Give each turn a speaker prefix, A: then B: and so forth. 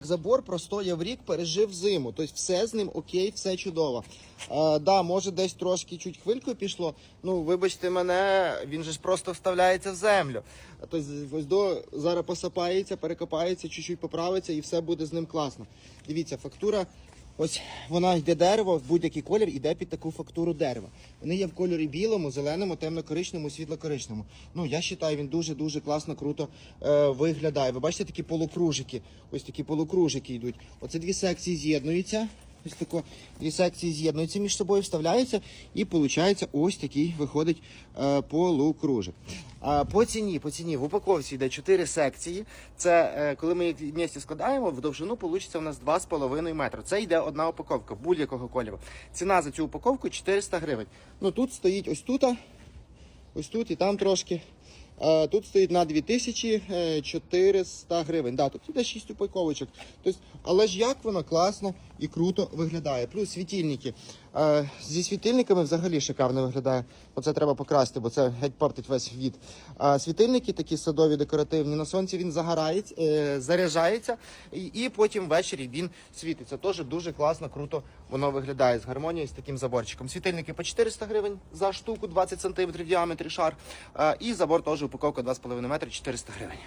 A: Забор простояв рік, пережив зиму. Тобто все з ним окей, все чудово. Е, да, може десь трошки чуть хвилькою пішло. Ну, вибачте мене, він же ж просто вставляється в землю. Тобто ось до зараз посапається, перекопається, чуть-чуть поправиться і все буде з ним класно. Дивіться, фактура. Ось вона йде дерево, в будь-який колір іде під таку фактуру дерева. Вони є в кольорі білому, зеленому, темно-коричному, світло-коричному. Ну я вважаю, він дуже дуже класно, круто е, виглядає. Ви бачите такі полукружики. Ось такі полукружики йдуть. Оце дві секції з'єднуються. Ось тако дві секції з'єднуються між собою, вставляються, і виходить ось такий виходить е, полукружик. А по ціні, по ціні в упаковці йде 4 секції. Це е, коли ми їх вместе складаємо, в довжину вийде у нас 2,5 метри. Це йде одна упаковка будь-якого кольору. Ціна за цю упаковку 400 гривень. Ну тут стоїть ось тут, ось тут і там трошки. Е, Тут стоїть на 2400 гривень. Да, тут іде 6 упаковочок. Тобто, але ж як воно класно і круто виглядає. Плюс світильники. Е, Зі світильниками взагалі шикарно виглядає. Оце треба покрасти, бо це геть портить весь від. Світильники такі садові, декоративні. На сонці він загорається, е, заряджається, і, потім ввечері він світиться. Теж дуже класно, круто воно виглядає з гармонією з таким заборчиком. Світильники по 400 гривень за штуку, 20 см в діаметрі шар. Е, І забор теж упаковка 2,5 метри, 400 гривень.